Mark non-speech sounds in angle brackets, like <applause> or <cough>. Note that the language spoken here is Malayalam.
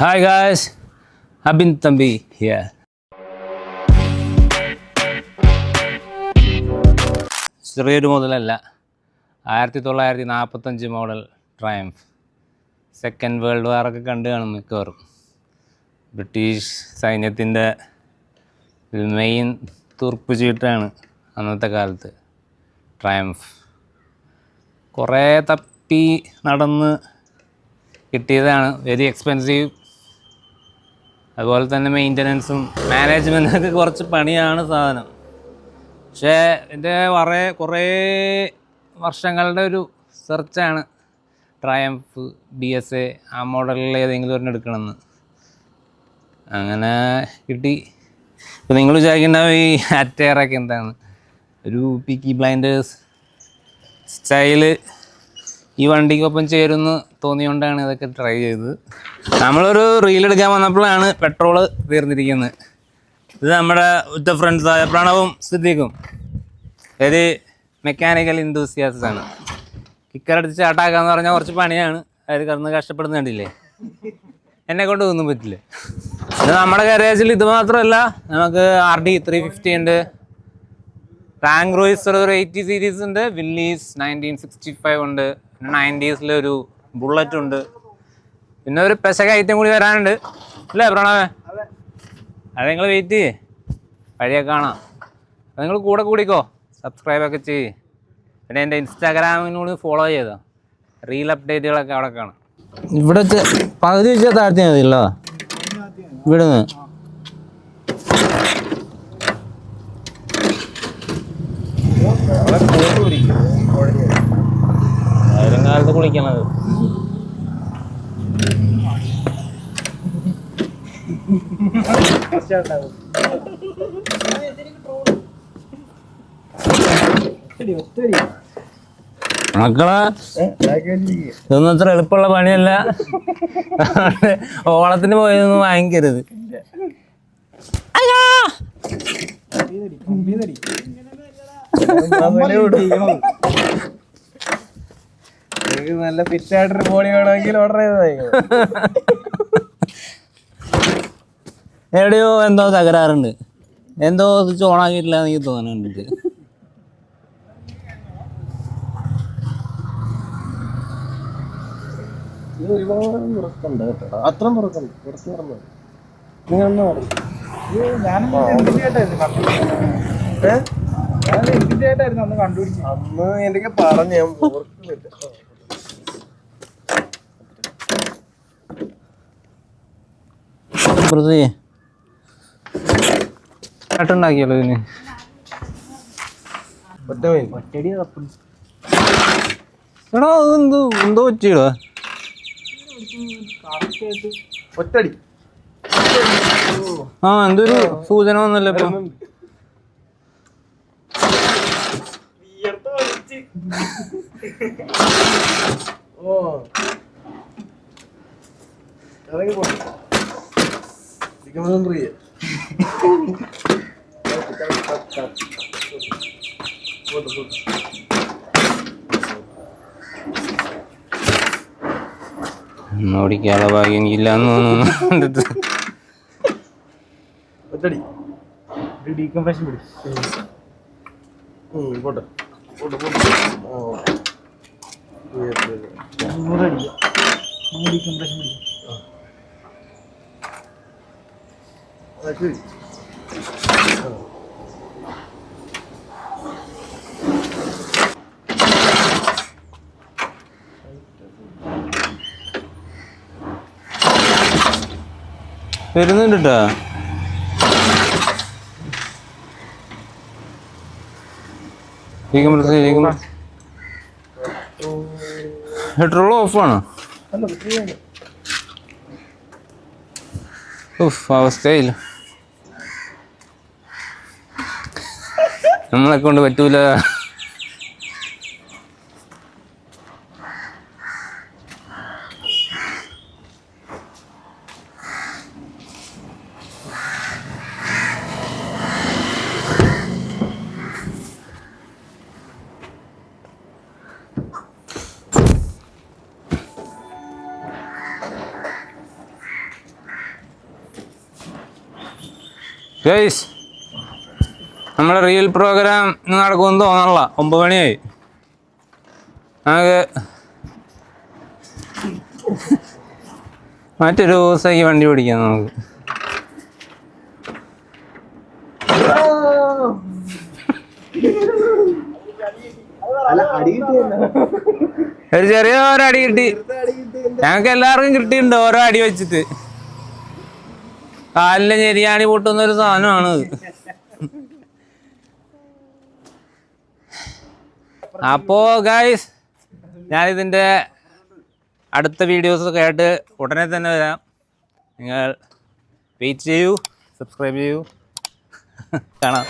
Hi guys Abin Thampi here ചെറിയൊരു മുതലല്ല ആയിരത്തി തൊള്ളായിരത്തി നാൽപ്പത്തഞ്ച് മോഡൽ ട്രയംഫ് സെക്കൻഡ് വേൾഡ് വാറൊക്കെ കണ്ടു കാണും മിക്കവാറും. ബ്രിട്ടീഷ് സൈന്യത്തിന്റെ മെയിൻ തുർപ്പ് ചീട്ടാണ് അന്നത്തെ കാലത്ത് ട്രയംഫ് കുറേ തപ്പി നടന്ന് കിട്ടിയതാണ്. വെരി എക്സ്പെൻസീവ് അതുപോലെ തന്നെ മെയിന്റനൻസും മാനേജ്മെന്റൊക്കെ കുറച്ച് പണിയാണ് സാധനം. പക്ഷേ എന്റെ കുറേ കുറേ വർഷങ്ങളുടെ ഒരു സെർച്ചാണ് ട്രയംഫ് ബി എസ് എ ആ മോഡലിൽ ഏതെങ്കിലും ഒരെണ്ണം എടുക്കണമെന്ന്. അങ്ങനെ കിട്ടി. ഇപ്പം നിങ്ങൾ വിചാരിക്കുന്ന ഈ അറ്റയറൊക്കെ എന്താണ്? ഒരു പിക്കി ബ്ലൈൻഡേഴ്സ് സ്റ്റൈൽ ഈ വണ്ടിക്കൊപ്പം ചേരുമെന്ന് തോന്നിയോണ്ടാണ് ഇതൊക്കെ ട്രൈ ചെയ്തത്. നമ്മളൊരു റീൽ എടുക്കാൻ വന്നപ്പോഴാണ് പെട്രോൾ തീർന്നിരിക്കുന്നത് ഇത് നമ്മുടെ ഉറ്റ ഫ്രണ്ട്സായ പ്രണവും സിദ്ദീഖും. ഒരു മെക്കാനിക്കൽ ഇൻഡൂസിയാസ് ആണ്. കിക്കറടിച്ച് ചാട്ടാക്കാന്ന് പറഞ്ഞാൽ കുറച്ച് പണിയാണ്. അതിൽ കിടന്ന് കഷ്ടപ്പെടുന്ന കണ്ടില്ലേ എന്നെ കൊണ്ട് ഒന്നും പറ്റില്ല. ഇത് നമ്മുടെ ഗാരേജിൽ ഇത് മാത്രമല്ല നമുക്ക് ആർ ഡി ത്രീ ഫിഫ്റ്റി ഉണ്ട്. റാങ്ക് റോയിസ് ഒരു എയ്റ്റി സീരീസ് ഉണ്ട്. വില്ലീസ് നയന്റീൻ സിക്സ്റ്റി ഫൈവ് ഉണ്ട്. പിന്നെ നയന്റീസിൽ ഒരു ബുള്ളറ്റ് ഉണ്ട് പിന്നെ ഒരു പെശക ഐറ്റം കൂടി വരാനുണ്ട്. അല്ലേ പ്രണവേ? അത്. നിങ്ങൾ വെയിറ്റ് ചെയ്യേ. വഴിയൊക്കെ കാണാം. അത് നിങ്ങൾ കൂടെ കൂടിക്കോ. സബ്സ്ക്രൈബൊക്കെ ചെയ്യ്. പിന്നെ എന്റെ ഇൻസ്റ്റാഗ്രാമിനോട് ഫോളോ ചെയ്തോ. റീൽ അപ്ഡേറ്റുകളൊക്കെ അവിടെ കാണാം. ഇവിടെ പകുതി വെച്ചാൽ താഴ്ത്തി മതിയല്ലോ ഇവിടുന്ന്. ആയിരം കാലത്ത് കുളിക്കണത്. മക്കളെ ഇതൊന്നും അത്ര എളുപ്പമുള്ള പണിയല്ല. ഓളത്തിന് പോയതൊന്നും വാങ്ങിക്കരുത്. അയ്യോ! നല്ല ഫിറ്റ് ആയിട്ടൊരു ബോഡി വേണമെങ്കിൽ ഓർഡർ ചെയ്തതായി എവിടെയോ എന്തോ തകരാറുണ്ട്. എന്തോ സ്വിച്ച് ഓൺ ആക്കിയിട്ടില്ല എന്ന് എനിക്ക് തോന്നുന്നുണ്ട് ഇത് ഒരുപാട് കേട്ടോ. അത്രയും കുറച്ച് പറഞ്ഞു നിങ്ങൾ എന്നാ പറഞ്ഞു അന്ന് എന്തൊക്കെ പറഞ്ഞു ഞാൻ ഓർക്കുന്നില്ല. പ്രതി. ഉണ്ടാക്കിയല്ലോ ഇതിന്? എടാ അത് എന്തോ എന്തോ പറ്റിയടാ. ഒറ്റടി ആ എന്തൊരു സൂചന വന്നല്ലോ ഇപ്പൊ. ഓ. ഇറങ്ങി പോട്ടെ What പോട്ടെ പോട്ടെ ഓടിക്കാനുള്ള ഭാഗ്യം തോന്നുന്നു. ഒറ്റടി. ഡീകംപ്രഷൻ പിടി. പോട്ടെ. പോട്ടെ പോട്ടെ. ശരി. വരുന്നുണ്ട്? കേട്ടോ പെട്രോൾ ഓഫാണ്. ഉഫ് അവസ്ഥയില്ല. നമ്മളെ കൊണ്ട് പറ്റൂല. ഗൈസ് നമ്മളെ റിയൽ പ്രോഗ്രാം നടക്കുമെന്ന് തോന്നണില്ല. ഒമ്പത് മണിയായി. നമുക്ക് മറ്റൊരു ദിവസം ഈ വണ്ടി ഓടിക്കാം നമുക്ക്. ഒരു ചെറിയ ഓരോ അടി കിട്ടി. ഞങ്ങൾക്ക് എല്ലാവർക്കും കിട്ടിയിട്ടുണ്ട് ഓരോ അടി വെച്ചിട്ട്. കാലിലെ ഞെരിയാണി പൊട്ടുന്ന ഒരു സാധനമാണ് അപ്പോ ഗായ്സ് ഞാനിതിന്റെ അടുത്ത വീഡിയോസ് കേട്ട് ഉടനെ തന്നെ വരാം. നിങ്ങൾ വെയിറ്റ് ചെയ്യൂ സബ്സ്ക്രൈബ് ചെയ്യൂ. <laughs> കാണാം.